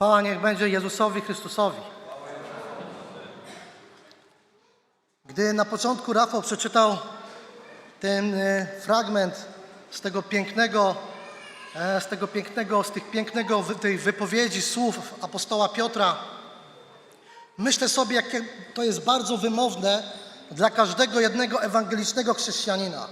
Chwała niech będzie Jezusowi Chrystusowi. Gdy na początku Rafał przeczytał ten e, fragment z tego pięknego, e, z tego pięknego, z tych pięknego tej wypowiedzi słów apostoła Piotra, myślę sobie, jakie to jest bardzo wymowne dla każdego jednego ewangelicznego chrześcijanina.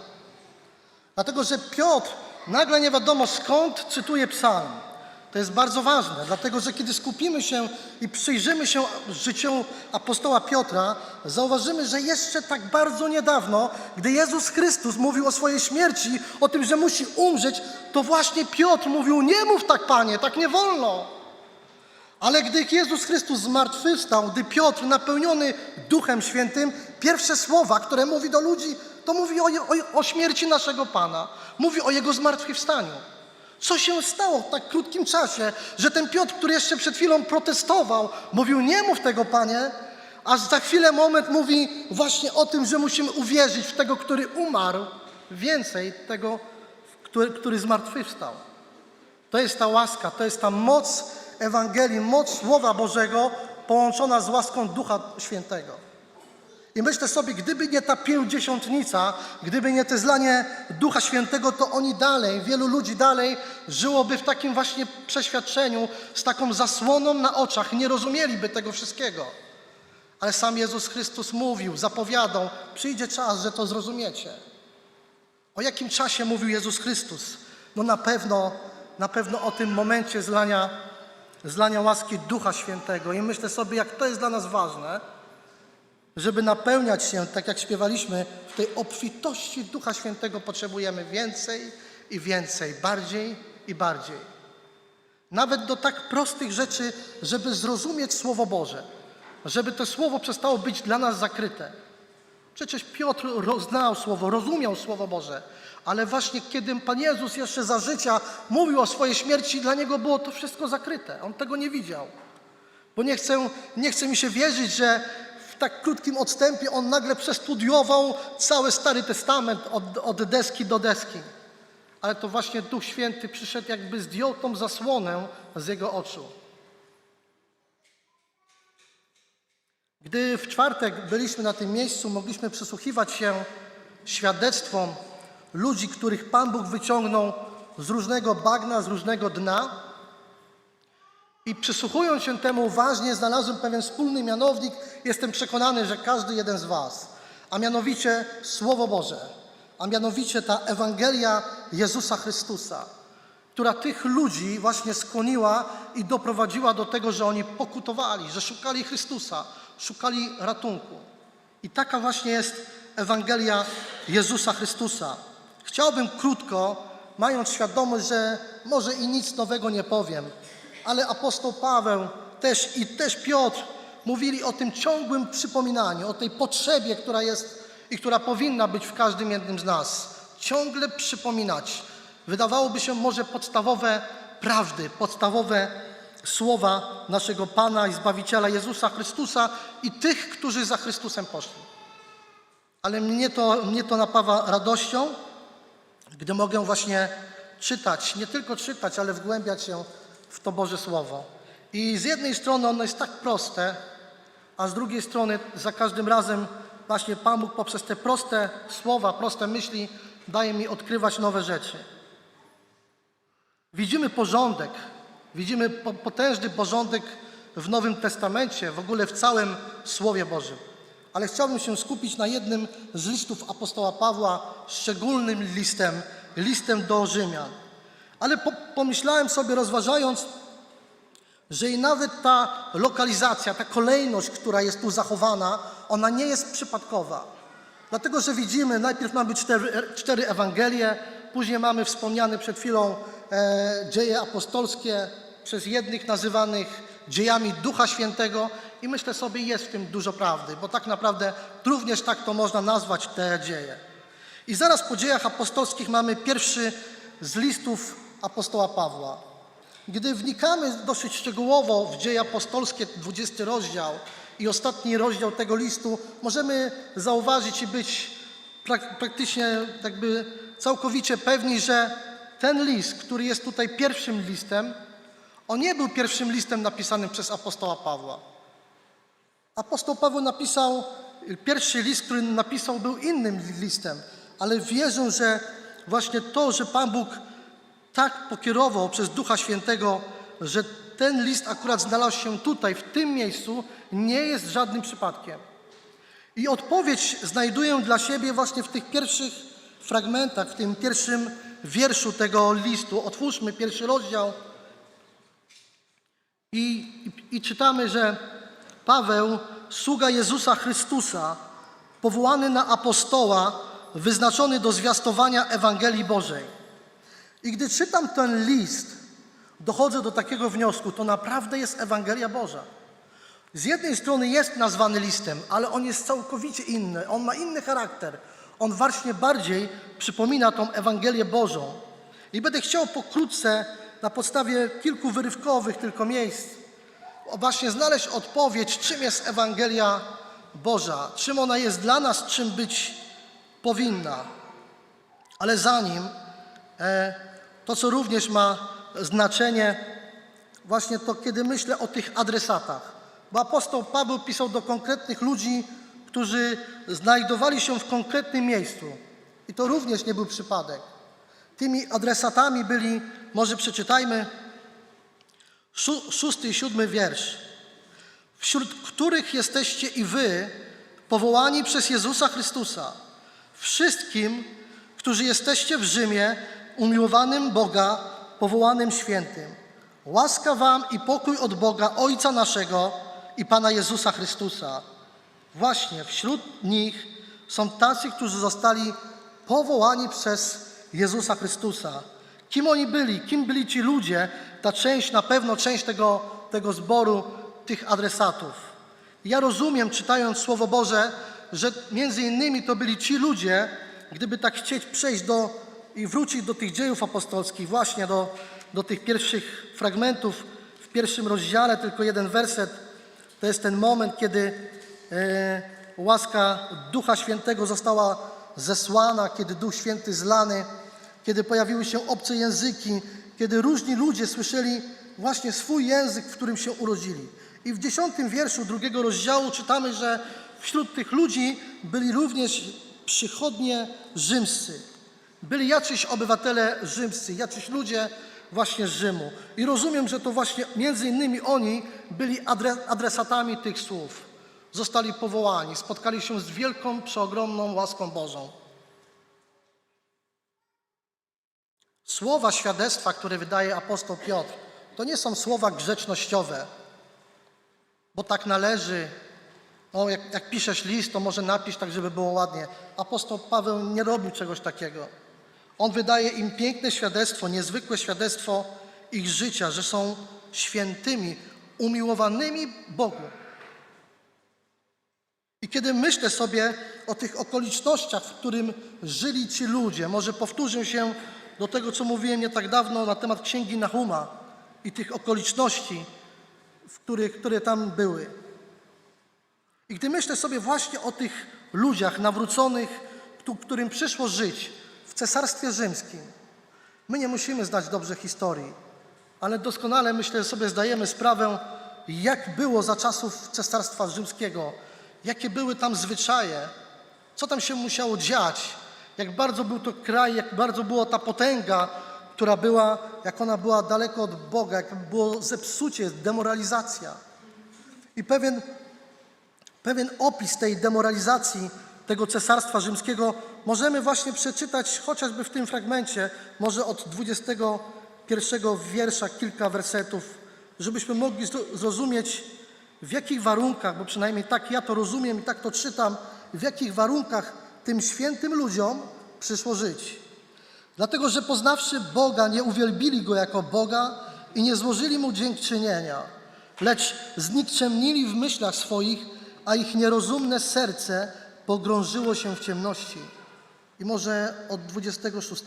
Dlatego, że Piotr nagle nie wiadomo skąd cytuje psalm. To jest bardzo ważne, dlatego że kiedy skupimy się i przyjrzymy się życiu apostoła Piotra, zauważymy, że jeszcze tak bardzo niedawno, gdy Jezus Chrystus mówił o swojej śmierci, o tym, że musi umrzeć, to właśnie Piotr mówił: Nie mów tak, panie, tak nie wolno. Ale gdy Jezus Chrystus zmartwychwstał, gdy Piotr napełniony Duchem Świętym, pierwsze słowa, które mówi do ludzi, to mówi o, o, o śmierci naszego Pana, mówi o Jego zmartwychwstaniu. Co się stało w tak krótkim czasie, że ten Piotr, który jeszcze przed chwilą protestował, mówił nie mów tego Panie, a za chwilę, moment mówi właśnie o tym, że musimy uwierzyć w tego, który umarł, więcej tego, który, który zmartwychwstał. To jest ta łaska, to jest ta moc Ewangelii, moc Słowa Bożego połączona z łaską Ducha Świętego. I myślę sobie, gdyby nie ta pięćdziesiątnica, gdyby nie te zlanie Ducha Świętego, to oni dalej, wielu ludzi dalej żyłoby w takim właśnie przeświadczeniu, z taką zasłoną na oczach, nie rozumieliby tego wszystkiego. Ale sam Jezus Chrystus mówił, zapowiadał, przyjdzie czas, że to zrozumiecie. O jakim czasie mówił Jezus Chrystus? No na pewno, na pewno o tym momencie zlania, zlania łaski Ducha Świętego. I myślę sobie, jak to jest dla nas ważne, żeby napełniać się, tak jak śpiewaliśmy, w tej obfitości Ducha Świętego potrzebujemy więcej i więcej, bardziej i bardziej. Nawet do tak prostych rzeczy, żeby zrozumieć Słowo Boże, żeby to Słowo przestało być dla nas zakryte. Przecież Piotr znał Słowo, rozumiał Słowo Boże, ale właśnie kiedy Pan Jezus jeszcze za życia mówił o swojej śmierci, dla niego było to wszystko zakryte. On tego nie widział. Bo nie chcę, nie chce mi się wierzyć, że tak krótkim odstępie on nagle przestudiował cały Stary Testament od, od deski do deski. Ale to właśnie Duch Święty przyszedł, jakby zdjął tą zasłonę z jego oczu. Gdy w czwartek byliśmy na tym miejscu, mogliśmy przysłuchiwać się świadectwom ludzi, których Pan Bóg wyciągnął z różnego bagna, z różnego dna. I przysłuchując się temu uważnie, znalazłem pewien wspólny mianownik. Jestem przekonany, że każdy jeden z Was, a mianowicie Słowo Boże, a mianowicie ta Ewangelia Jezusa Chrystusa, która tych ludzi właśnie skłoniła i doprowadziła do tego, że oni pokutowali, że szukali Chrystusa, szukali ratunku. I taka właśnie jest Ewangelia Jezusa Chrystusa. Chciałbym krótko, mając świadomość, że może i nic nowego nie powiem, ale apostoł Paweł też i też Piotr mówili o tym ciągłym przypominaniu, o tej potrzebie, która jest i która powinna być w każdym jednym z nas. Ciągle przypominać. Wydawałoby się może podstawowe prawdy, podstawowe słowa naszego Pana i Zbawiciela Jezusa Chrystusa i tych, którzy za Chrystusem poszli. Ale mnie to, mnie to napawa radością, gdy mogę właśnie czytać, nie tylko czytać, ale wgłębiać się w to Boże Słowo. I z jednej strony ono jest tak proste, a z drugiej strony za każdym razem właśnie Pan Bóg poprzez te proste słowa, proste myśli daje mi odkrywać nowe rzeczy. Widzimy porządek, widzimy po- potężny porządek w Nowym Testamencie, w ogóle w całym Słowie Bożym. Ale chciałbym się skupić na jednym z listów apostoła Pawła, szczególnym listem, listem do Rzymian. Ale po, pomyślałem sobie, rozważając, że i nawet ta lokalizacja, ta kolejność, która jest tu zachowana, ona nie jest przypadkowa. Dlatego, że widzimy, najpierw mamy cztery, cztery Ewangelie, później mamy wspomniane przed chwilą e, dzieje apostolskie, przez jednych nazywanych dziejami Ducha Świętego i myślę sobie, jest w tym dużo prawdy, bo tak naprawdę również tak to można nazwać te dzieje. I zaraz po dziejach apostolskich mamy pierwszy z listów apostoła Pawła. Gdy wnikamy dosyć szczegółowo w dzieje apostolskie, 20 rozdział i ostatni rozdział tego listu, możemy zauważyć i być prak- praktycznie jakby całkowicie pewni, że ten list, który jest tutaj pierwszym listem, On nie był pierwszym listem napisanym przez apostoła Pawła. Apostoł Paweł napisał, pierwszy list, który napisał, był innym listem, ale wierzę, że właśnie to, że Pan Bóg tak pokierował przez Ducha Świętego, że ten list akurat znalazł się tutaj, w tym miejscu, nie jest żadnym przypadkiem. I odpowiedź znajduję dla siebie właśnie w tych pierwszych fragmentach, w tym pierwszym wierszu tego listu. Otwórzmy pierwszy rozdział i, i, i czytamy, że Paweł, sługa Jezusa Chrystusa, powołany na apostoła, wyznaczony do zwiastowania Ewangelii Bożej. I gdy czytam ten list, dochodzę do takiego wniosku, to naprawdę jest Ewangelia Boża. Z jednej strony jest nazwany listem, ale on jest całkowicie inny, on ma inny charakter. On właśnie bardziej przypomina tą Ewangelię Bożą. I będę chciał pokrótce, na podstawie kilku wyrywkowych tylko miejsc, właśnie znaleźć odpowiedź, czym jest Ewangelia Boża, czym ona jest dla nas, czym być powinna. Ale zanim, e, to co również ma znaczenie, właśnie to, kiedy myślę o tych adresatach. Bo apostoł Paweł pisał do konkretnych ludzi, którzy znajdowali się w konkretnym miejscu. I to również nie był przypadek. Tymi adresatami byli, może przeczytajmy, szó- szósty i siódmy wiersz, wśród których jesteście i wy, powołani przez Jezusa Chrystusa, wszystkim, którzy jesteście w Rzymie, umiłowanym Boga, powołanym świętym. Łaska wam i pokój od Boga, Ojca naszego i Pana Jezusa Chrystusa. Właśnie wśród nich są tacy, którzy zostali powołani przez Jezusa Chrystusa. Kim oni byli? Kim byli ci ludzie? Ta część, na pewno część tego, tego zboru, tych adresatów. Ja rozumiem, czytając Słowo Boże, że między innymi to byli ci ludzie, gdyby tak chcieć przejść do i wrócić do tych dziejów apostolskich, właśnie do, do tych pierwszych fragmentów w pierwszym rozdziale, tylko jeden werset, to jest ten moment, kiedy e, łaska Ducha Świętego została zesłana, kiedy Duch Święty zlany, kiedy pojawiły się obce języki, kiedy różni ludzie słyszeli właśnie swój język, w którym się urodzili. I w dziesiątym wierszu drugiego rozdziału czytamy, że wśród tych ludzi byli również przychodnie rzymscy. Byli jacyś obywatele rzymscy, jacyś ludzie właśnie z Rzymu. I rozumiem, że to właśnie między innymi oni byli adre- adresatami tych słów. Zostali powołani, spotkali się z wielką, przeogromną łaską Bożą. Słowa świadectwa, które wydaje apostoł Piotr, to nie są słowa grzecznościowe, bo tak należy. No, jak, jak piszesz list, to może napisz tak, żeby było ładnie. Apostoł Paweł nie robił czegoś takiego. On wydaje im piękne świadectwo, niezwykłe świadectwo ich życia, że są świętymi, umiłowanymi Bogu. I kiedy myślę sobie o tych okolicznościach, w którym żyli ci ludzie, może powtórzę się do tego, co mówiłem nie tak dawno na temat księgi Nahuma i tych okoliczności, w których, które tam były. I gdy myślę sobie właśnie o tych ludziach nawróconych, któ- którym przyszło żyć w Cesarstwie Rzymskim, my nie musimy znać dobrze historii, ale doskonale myślę sobie zdajemy sprawę, jak było za czasów Cesarstwa Rzymskiego, jakie były tam zwyczaje, co tam się musiało dziać, jak bardzo był to kraj, jak bardzo była ta potęga, która była, jak ona była daleko od Boga, jak było zepsucie, demoralizacja. I pewien pewien opis tej demoralizacji tego cesarstwa rzymskiego możemy właśnie przeczytać chociażby w tym fragmencie, może od 21 wiersza kilka wersetów, żebyśmy mogli zro- zrozumieć w jakich warunkach, bo przynajmniej tak ja to rozumiem i tak to czytam, w jakich warunkach tym świętym ludziom przyszło żyć. Dlatego, że poznawszy Boga, nie uwielbili Go jako Boga i nie złożyli Mu dziękczynienia, lecz znikczemnili w myślach swoich, a ich nierozumne serce pogrążyło się w ciemności. I może od 26.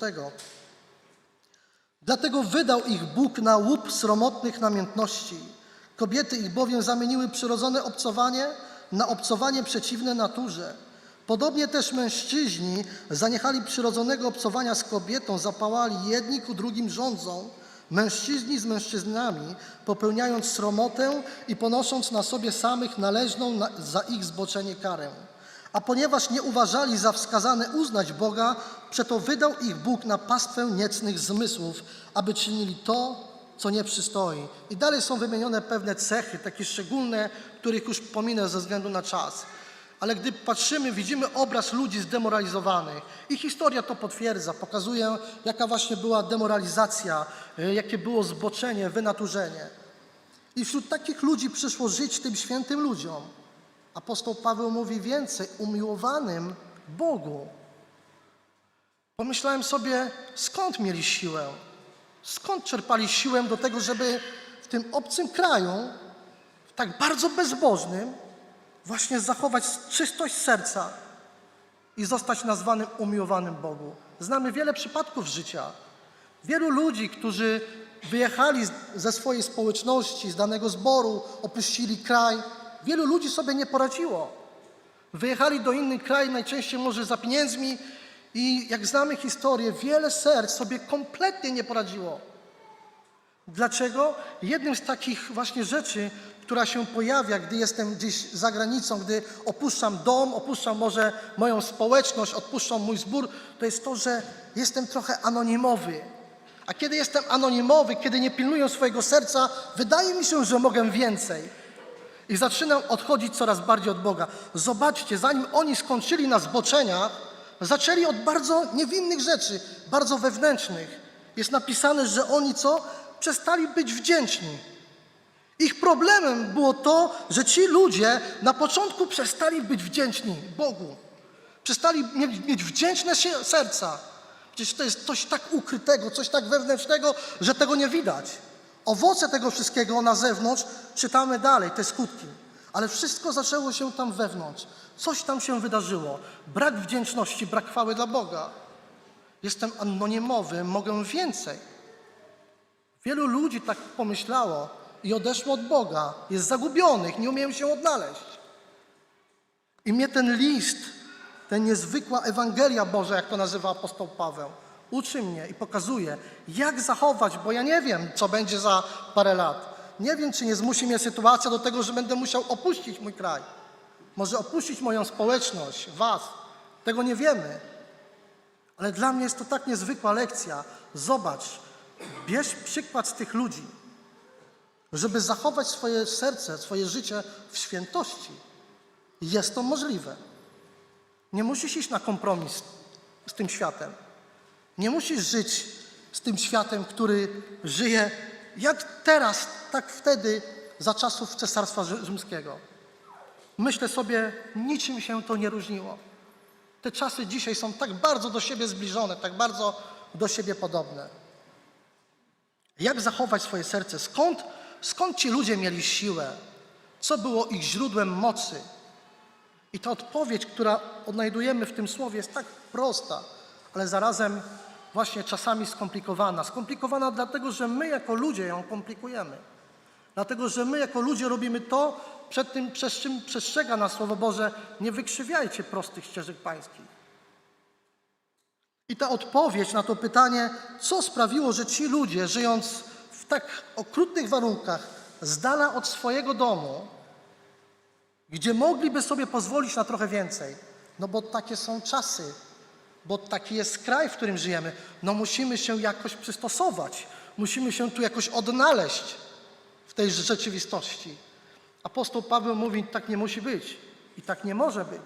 Dlatego wydał ich Bóg na łup sromotnych namiętności. Kobiety ich bowiem zamieniły przyrodzone obcowanie na obcowanie przeciwne naturze. Podobnie też mężczyźni zaniechali przyrodzonego obcowania z kobietą, zapałali jedni ku drugim rządzą, mężczyźni z mężczyznami, popełniając sromotę i ponosząc na sobie samych należną na, za ich zboczenie karę. A ponieważ nie uważali za wskazane uznać Boga, przeto wydał ich Bóg na pastwę niecnych zmysłów, aby czynili to, co nie przystoi. I dalej są wymienione pewne cechy, takie szczególne, których już pominę ze względu na czas. Ale gdy patrzymy, widzimy obraz ludzi zdemoralizowanych. I historia to potwierdza, pokazuje, jaka właśnie była demoralizacja, y, jakie było zboczenie, wynaturzenie. I wśród takich ludzi przyszło żyć tym świętym ludziom. Apostoł Paweł mówi więcej, umiłowanym Bogu. Pomyślałem sobie, skąd mieli siłę? Skąd czerpali siłę do tego, żeby w tym obcym kraju, tak bardzo bezbożnym, właśnie zachować czystość serca i zostać nazwanym umiłowanym Bogu? Znamy wiele przypadków życia. Wielu ludzi, którzy wyjechali ze swojej społeczności, z danego zboru, opuścili kraj, wielu ludzi sobie nie poradziło. Wyjechali do innych krajów, najczęściej może za pieniędzmi i jak znamy historię, wiele serc sobie kompletnie nie poradziło. Dlaczego? Jednym z takich właśnie rzeczy, która się pojawia, gdy jestem gdzieś za granicą, gdy opuszczam dom, opuszczam może moją społeczność, odpuszczam mój zbór, to jest to, że jestem trochę anonimowy. A kiedy jestem anonimowy, kiedy nie pilnuję swojego serca, wydaje mi się, że mogę więcej. I zaczynam odchodzić coraz bardziej od Boga. Zobaczcie, zanim oni skończyli na zboczeniach, zaczęli od bardzo niewinnych rzeczy, bardzo wewnętrznych. Jest napisane, że oni co? Przestali być wdzięczni. Ich problemem było to, że ci ludzie na początku przestali być wdzięczni Bogu. Przestali mieć, wdzięczne serca. Przecież to jest coś tak ukrytego, coś tak wewnętrznego, że tego nie widać. Owoce tego wszystkiego na zewnątrz czytamy dalej, te skutki. Ale wszystko zaczęło się tam wewnątrz. Coś tam się wydarzyło. Brak wdzięczności, brak chwały dla Boga. Jestem anonimowy, mogę więcej. Wielu ludzi tak pomyślało i odeszło od Boga. Jest zagubionych, nie umieją się odnaleźć. I mnie ten list, ten niezwykła Ewangelia Boża, jak to nazywa apostoł Paweł, uczy mnie i pokazuje, jak zachować, bo ja nie wiem, co będzie za parę lat. Nie wiem, czy nie zmusi mnie sytuacja do tego, że będę musiał opuścić mój kraj. Może opuścić moją społeczność, was. Tego nie wiemy. Ale dla mnie jest to tak niezwykła lekcja. Zobacz, bierz przykład z tych ludzi, żeby zachować swoje serce, swoje życie w świętości. Jest to możliwe. Nie musisz iść na kompromis z tym światem. Nie musisz żyć z tym światem, który żyje jak teraz, tak wtedy, za czasów Cesarstwa Rzy- Rzymskiego. Myślę sobie, niczym się to nie różniło. Te czasy dzisiaj są tak bardzo do siebie zbliżone, tak bardzo do siebie podobne. Jak zachować swoje serce? Skąd, skąd ci ludzie mieli siłę? Co było ich źródłem mocy? I ta odpowiedź, która odnajdujemy w tym słowie, jest tak prosta, ale zarazem właśnie czasami skomplikowana. Skomplikowana dlatego, że my jako ludzie ją komplikujemy. Dlatego, że my jako ludzie robimy to, przed tym, przez czym przestrzega nas Słowo Boże, nie wykrzywiajcie prostych ścieżek pańskich. I ta odpowiedź na to pytanie, co sprawiło, że ci ludzie, żyjąc w tak okrutnych warunkach, z dala od swojego domu, gdzie mogliby sobie pozwolić na trochę więcej, no bo takie są czasy, bo taki jest kraj, w którym żyjemy, no musimy się jakoś przystosować, musimy się tu jakoś odnaleźć w tej rzeczywistości. Apostoł Paweł mówi, tak nie musi być i tak nie może być.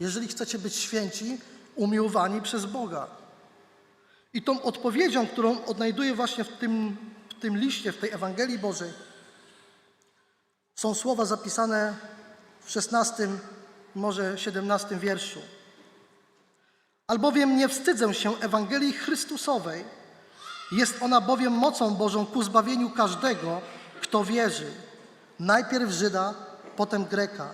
Jeżeli chcecie być święci, umiłowani przez Boga. I tą odpowiedzią, którą odnajduję właśnie w tym, w tym liście, w tej Ewangelii Bożej, są słowa zapisane w 16, może 17 wierszu. Albowiem nie wstydzę się Ewangelii Chrystusowej. Jest ona bowiem mocą Bożą ku zbawieniu każdego, kto wierzy. Najpierw Żyda, potem Greka.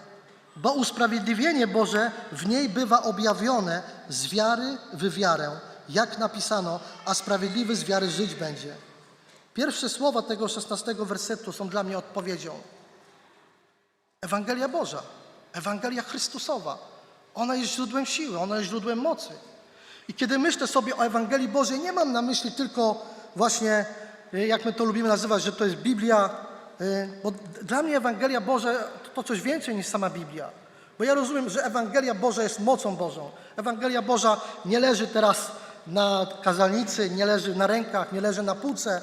Bo usprawiedliwienie Boże w niej bywa objawione z wiary w wiarę, jak napisano, a sprawiedliwy z wiary żyć będzie. Pierwsze słowa tego 16 wersetu są dla mnie odpowiedzią. Ewangelia Boża, Ewangelia Chrystusowa. Ona jest źródłem siły, ona jest źródłem mocy. I kiedy myślę sobie o Ewangelii Bożej, nie mam na myśli tylko właśnie y, jak my to lubimy nazywać, że to jest Biblia, y, bo dla mnie Ewangelia Boże to, to coś więcej niż sama Biblia. Bo ja rozumiem, że Ewangelia Boża jest mocą Bożą. Ewangelia Boża nie leży teraz na kazalnicy, nie leży na rękach, nie leży na półce,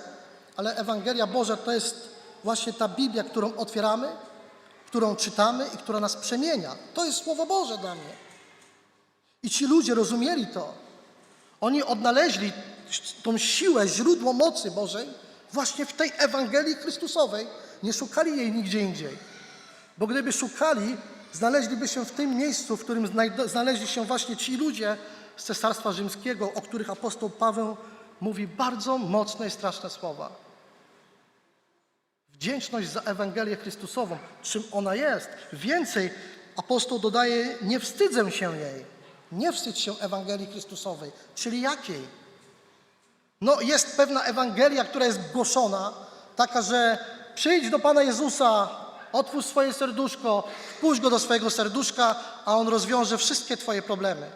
ale Ewangelia Boża to jest właśnie ta Biblia, którą otwieramy, którą czytamy i która nas przemienia. To jest Słowo Boże dla mnie. I ci ludzie rozumieli to. Oni odnaleźli tą siłę, źródło mocy Bożej właśnie w tej Ewangelii Chrystusowej. Nie szukali jej nigdzie indziej. Bo gdyby szukali, znaleźliby się w tym miejscu, w którym znaleźli się właśnie ci ludzie z Cesarstwa Rzymskiego, o których apostoł Paweł mówi bardzo mocne i straszne słowa. Wdzięczność za Ewangelię Chrystusową, czym ona jest. Więcej, apostoł dodaje, nie wstydzę się jej. Nie wstydź się Ewangelii Chrystusowej. Czyli jakiej? No jest pewna Ewangelia, która jest głoszona, taka, że przyjdź do Pana Jezusa, otwórz swoje serduszko, wpuść Go do swojego serduszka, a On rozwiąże wszystkie Twoje problemy.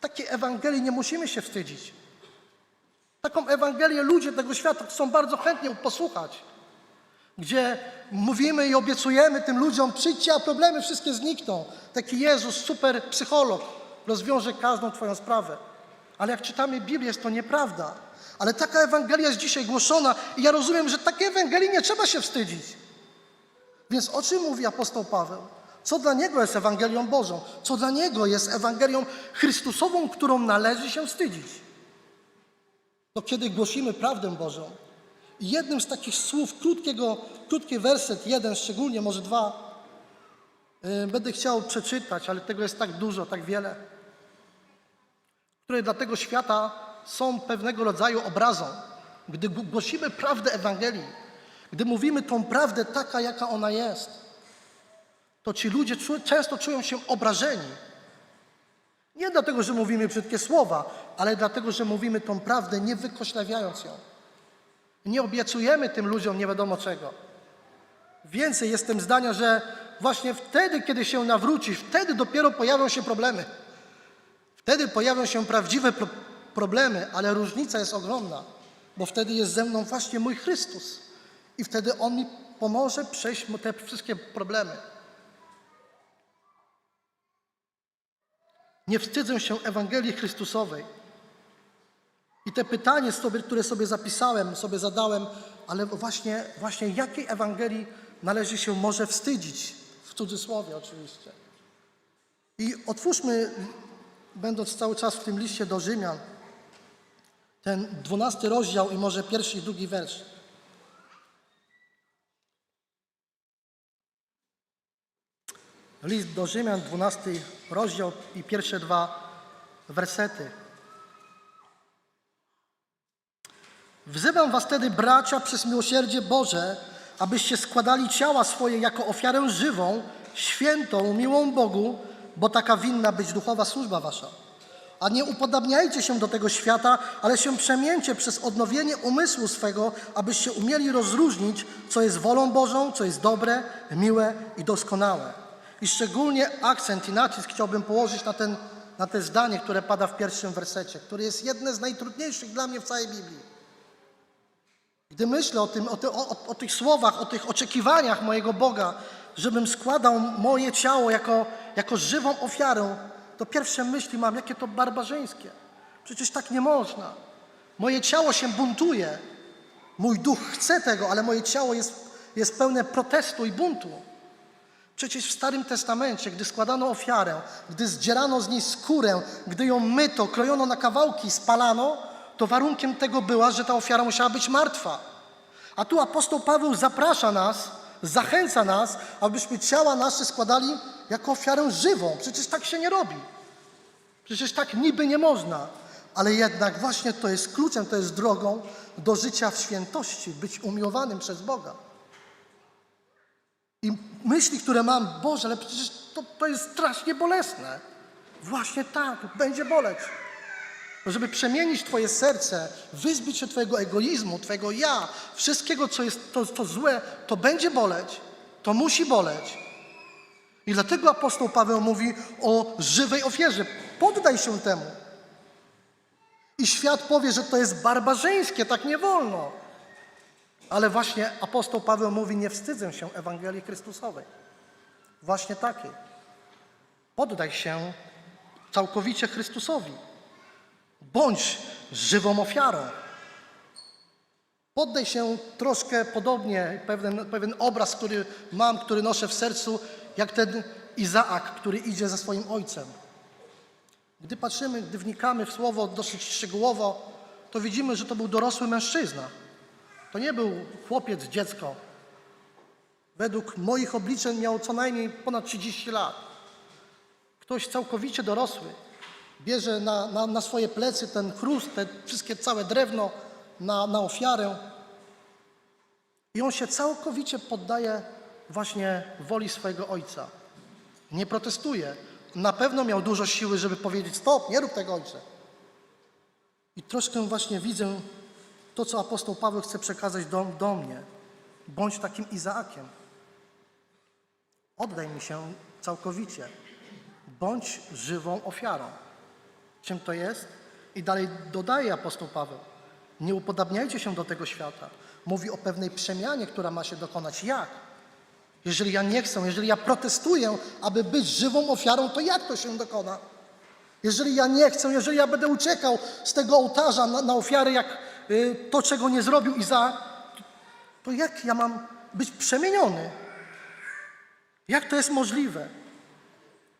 Takiej Ewangelii nie musimy się wstydzić. Taką Ewangelię ludzie tego świata chcą bardzo chętnie posłuchać gdzie mówimy i obiecujemy tym ludziom, przyjdźcie, a problemy wszystkie znikną. Taki Jezus, super psycholog, rozwiąże każdą Twoją sprawę. Ale jak czytamy Biblię, jest to nieprawda. Ale taka Ewangelia jest dzisiaj głoszona i ja rozumiem, że takiej Ewangelii nie trzeba się wstydzić. Więc o czym mówi apostoł Paweł? Co dla niego jest Ewangelią Bożą? Co dla niego jest Ewangelią Chrystusową, którą należy się wstydzić? To kiedy głosimy prawdę Bożą, i jednym z takich słów, krótkiego, krótki werset, jeden szczególnie, może dwa, yy, będę chciał przeczytać, ale tego jest tak dużo, tak wiele, które dla tego świata są pewnego rodzaju obrazą. Gdy głosimy prawdę Ewangelii, gdy mówimy tą prawdę taka, jaka ona jest, to ci ludzie często czują się obrażeni. Nie dlatego, że mówimy brzydkie słowa, ale dlatego, że mówimy tą prawdę, nie wykoślawiając ją. Nie obiecujemy tym ludziom nie wiadomo czego. Więcej jestem zdania, że właśnie wtedy, kiedy się nawrócisz, wtedy dopiero pojawią się problemy. Wtedy pojawią się prawdziwe pro problemy, ale różnica jest ogromna, bo wtedy jest ze mną właśnie mój Chrystus. I wtedy On mi pomoże przejść te wszystkie problemy. Nie wstydzę się Ewangelii Chrystusowej. I te pytanie, które sobie zapisałem, sobie zadałem, ale właśnie, właśnie jakiej Ewangelii należy się może wstydzić? W cudzysłowie oczywiście. I otwórzmy, będąc cały czas w tym liście do Rzymian, ten dwunasty rozdział i może pierwszy i drugi wiersz. List do Rzymian, dwunasty rozdział i pierwsze dwa wersety. Wzywam was tedy, bracia, przez miłosierdzie Boże, abyście składali ciała swoje jako ofiarę żywą, świętą, miłą Bogu, bo taka winna być duchowa służba wasza. A nie upodabniajcie się do tego świata, ale się przemieńcie przez odnowienie umysłu swego, abyście umieli rozróżnić, co jest wolą Bożą, co jest dobre, miłe i doskonałe. I szczególnie akcent i nacisk chciałbym położyć na, ten, na te zdanie, które pada w pierwszym wersecie, które jest jedne z najtrudniejszych dla mnie w całej Biblii. Gdy myślę o, tym, o, ty, o, o tych słowach, o tych oczekiwaniach mojego Boga, żebym składał moje ciało jako, jako żywą ofiarę, to pierwsze myśli mam, jakie to barbarzyńskie. Przecież tak nie można. Moje ciało się buntuje. Mój duch chce tego, ale moje ciało jest, jest pełne protestu i buntu. Przecież w Starym Testamencie, gdy składano ofiarę, gdy zdzierano z niej skórę, gdy ją myto, krojono na kawałki, spalano, to warunkiem tego była, że ta ofiara musiała być martwa. A tu apostoł Paweł zaprasza nas, zachęca nas, abyśmy ciała nasze składali jako ofiarę żywą. Przecież tak się nie robi. Przecież tak niby nie można. Ale jednak właśnie to jest kluczem, to jest drogą do życia w świętości, być umiłowanym przez Boga. I myśli, które mam, Boże, ale przecież to, to jest strasznie bolesne. Właśnie tak, będzie boleć. Żeby przemienić Twoje serce, wyzbyć się Twojego egoizmu, Twojego ja, wszystkiego, co jest to, to złe, to będzie boleć, to musi boleć. I dlatego apostoł Paweł mówi o żywej ofierze. Poddaj się temu. I świat powie, że to jest barbarzyńskie, tak nie wolno. Ale właśnie apostoł Paweł mówi: Nie wstydzę się Ewangelii Chrystusowej. Właśnie takiej. Poddaj się całkowicie Chrystusowi. Bądź żywą ofiarą. Poddaj się troszkę podobnie, pewien, pewien obraz, który mam, który noszę w sercu, jak ten Izaak, który idzie za swoim ojcem. Gdy patrzymy, gdy wnikamy w słowo dosyć szczegółowo, to widzimy, że to był dorosły mężczyzna. To nie był chłopiec, dziecko. Według moich obliczeń miał co najmniej ponad 30 lat. Ktoś całkowicie dorosły bierze na, na, na swoje plecy ten chrust, te wszystkie całe drewno na, na ofiarę i on się całkowicie poddaje właśnie woli swojego ojca. Nie protestuje. Na pewno miał dużo siły, żeby powiedzieć stop, nie rób tego ojcze. I troszkę właśnie widzę to, co apostoł Paweł chce przekazać do, do mnie. Bądź takim Izaakiem. Oddaj mi się całkowicie. Bądź żywą ofiarą. Czym to jest? I dalej dodaje apostoł Paweł. Nie upodabniajcie się do tego świata. Mówi o pewnej przemianie, która ma się dokonać. Jak? Jeżeli ja nie chcę, jeżeli ja protestuję, aby być żywą ofiarą, to jak to się dokona? Jeżeli ja nie chcę, jeżeli ja będę uciekał z tego ołtarza na, na ofiary, jak y, to, czego nie zrobił Izaak, to jak ja mam być przemieniony? Jak to jest możliwe?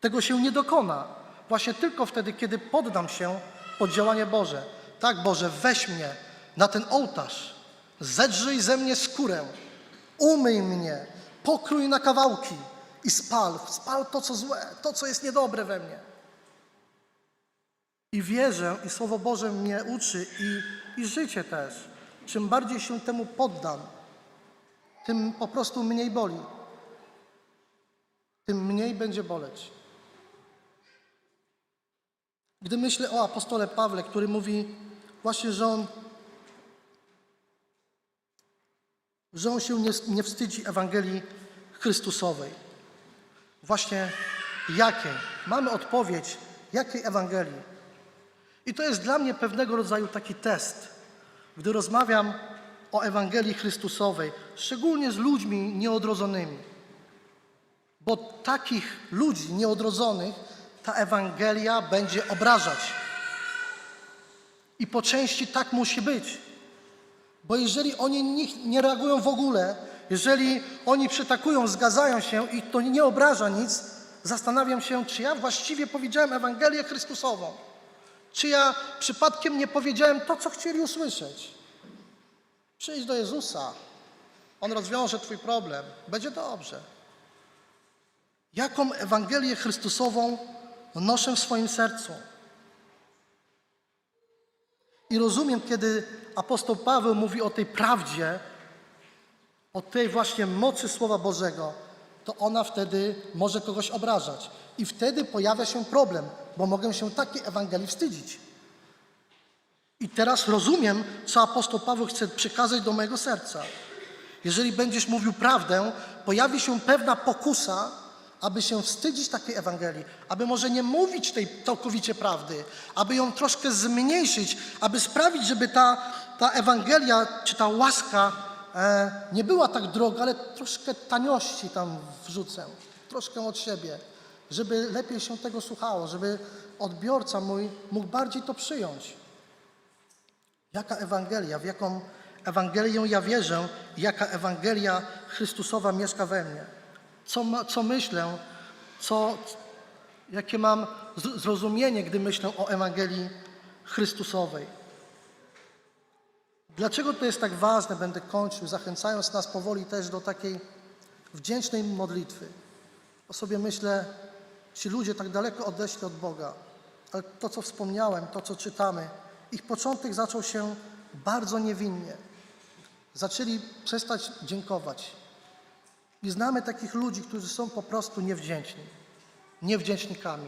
Tego się nie dokona. Właśnie tylko wtedy, kiedy poddam się pod działanie Boże. Tak, Boże, weź mnie na ten ołtarz. Zedrzyj ze mnie skórę. Umyj mnie. Pokrój na kawałki i spal. Spal to, co złe, to, co jest niedobre we mnie. I wierzę, i Słowo Boże mnie uczy, i, i życie też. Czym bardziej się temu poddam, tym po prostu mniej boli. Tym mniej będzie boleć. Gdy myślę o apostole Pawle, który mówi właśnie, że on, że on się nie, nie wstydzi Ewangelii Chrystusowej. Właśnie jakiej? Mamy odpowiedź, jakiej Ewangelii? I to jest dla mnie pewnego rodzaju taki test. Gdy rozmawiam o Ewangelii Chrystusowej, szczególnie z ludźmi nieodrodzonymi. Bo takich ludzi nieodrodzonych ta Ewangelia będzie obrażać. I po części tak musi być. Bo jeżeli oni nie, nie reagują w ogóle, jeżeli oni przytakują, zgadzają się i to nie obraża nic, zastanawiam się, czy ja właściwie powiedziałem Ewangelię Chrystusową. Czy ja przypadkiem nie powiedziałem to, co chcieli usłyszeć. Przyjdź do Jezusa. On rozwiąże Twój problem. Będzie dobrze. Jaką Ewangelię Chrystusową noszę w swoim sercu? I rozumiem, kiedy apostoł Paweł mówi o tej prawdzie, o tej właśnie mocy Słowa Bożego, to ona wtedy może kogoś obrażać. I wtedy pojawia się problem, bo mogę się takiej Ewangelii wstydzić. I teraz rozumiem, co apostoł Paweł chce przekazać do mojego serca. Jeżeli będziesz mówił prawdę, pojawi się pewna pokusa, aby się wstydzić takiej Ewangelii, aby może nie mówić tej całkowicie prawdy, aby ją troszkę zmniejszyć, aby sprawić, żeby ta, ta Ewangelia czy ta łaska e, nie była tak droga, ale troszkę taniości tam wrzucę, troszkę od siebie, żeby lepiej się tego słuchało, żeby odbiorca mój mógł bardziej to przyjąć. Jaka Ewangelia, w jaką Ewangelię ja wierzę, jaka Ewangelia Chrystusowa mieszka we mnie. Co, co myślę, co, jakie mam zrozumienie, gdy myślę o Ewangelii Chrystusowej. Dlaczego to jest tak ważne? Będę kończył, zachęcając nas powoli też do takiej wdzięcznej modlitwy. O sobie myślę, ci ludzie tak daleko odeszli od Boga, ale to, co wspomniałem, to, co czytamy, ich początek zaczął się bardzo niewinnie. Zaczęli przestać dziękować. I znamy takich ludzi, którzy są po prostu niewdzięczni, niewdzięcznikami.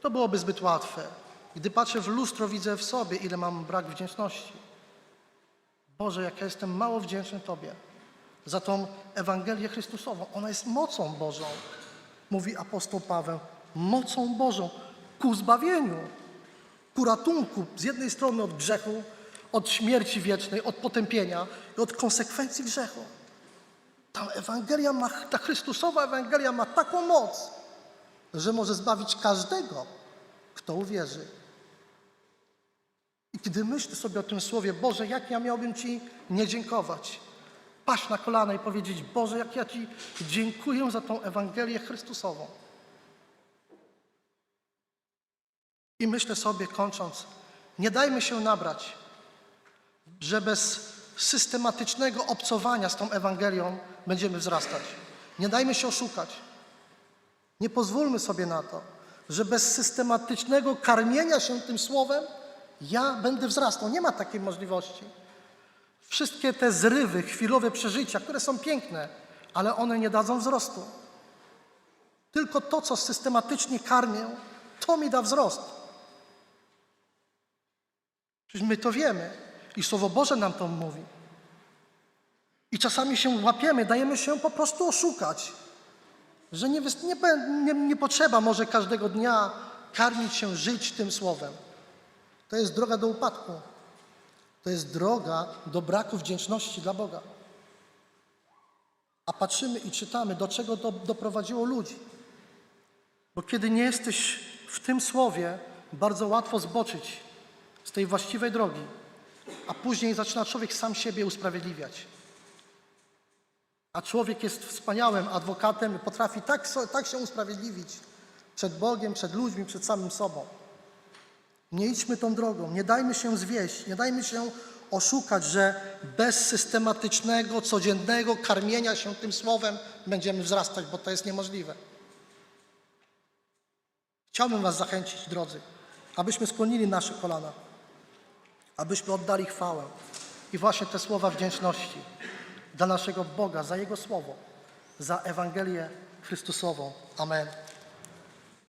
To byłoby zbyt łatwe. Gdy patrzę w lustro, widzę w sobie, ile mam brak wdzięczności. Boże, jak ja jestem mało wdzięczny Tobie za tą Ewangelię Chrystusową. Ona jest mocą Bożą, mówi apostoł Paweł. Mocą Bożą ku zbawieniu, ku ratunku z jednej strony od grzechu, od śmierci wiecznej, od potępienia i od konsekwencji grzechu. Ta Ewangelia ma, ta Chrystusowa Ewangelia ma taką moc, że może zbawić każdego, kto uwierzy. I kiedy myślę sobie o tym słowie, Boże, jak ja miałbym Ci nie dziękować? Paść na kolana i powiedzieć, Boże, jak ja Ci dziękuję za tą Ewangelię Chrystusową. I myślę sobie, kończąc, nie dajmy się nabrać, że bez systematycznego obcowania z tą Ewangelią będziemy wzrastać. Nie dajmy się oszukać. Nie pozwólmy sobie na to, że bez systematycznego karmienia się tym słowem ja będę wzrastał. Nie ma takiej możliwości. Wszystkie te zrywy, chwilowe przeżycia, które są piękne, ale one nie dadzą wzrostu. Tylko to, co systematycznie karmię, to mi da wzrost. Przecież my to wiemy i Słowo Boże nam to mówi. I czasami się łapiemy, dajemy się po prostu oszukać, że nie, nie, nie, nie potrzeba może każdego dnia karmić się, żyć tym Słowem. To jest droga do upadku. To jest droga do braku wdzięczności dla Boga. A patrzymy i czytamy, do czego to doprowadziło ludzi. Bo kiedy nie jesteś w tym słowie, bardzo łatwo zboczyć z tej właściwej drogi, a później zaczyna człowiek sam siebie usprawiedliwiać. A człowiek jest wspaniałym adwokatem potrafi tak, tak się usprawiedliwić przed Bogiem, przed ludźmi, przed samym sobą. Nie idźmy tą drogą, nie dajmy się zwieść, nie dajmy się oszukać, że bez systematycznego, codziennego karmienia się tym słowem będziemy wzrastać, bo to jest niemożliwe. Chciałbym Was zachęcić, drodzy, abyśmy skłonili nasze kolana, abyśmy oddali chwałę i właśnie te słowa wdzięczności dla naszego Boga za Jego słowo, za Ewangelię Chrystusową. Amen.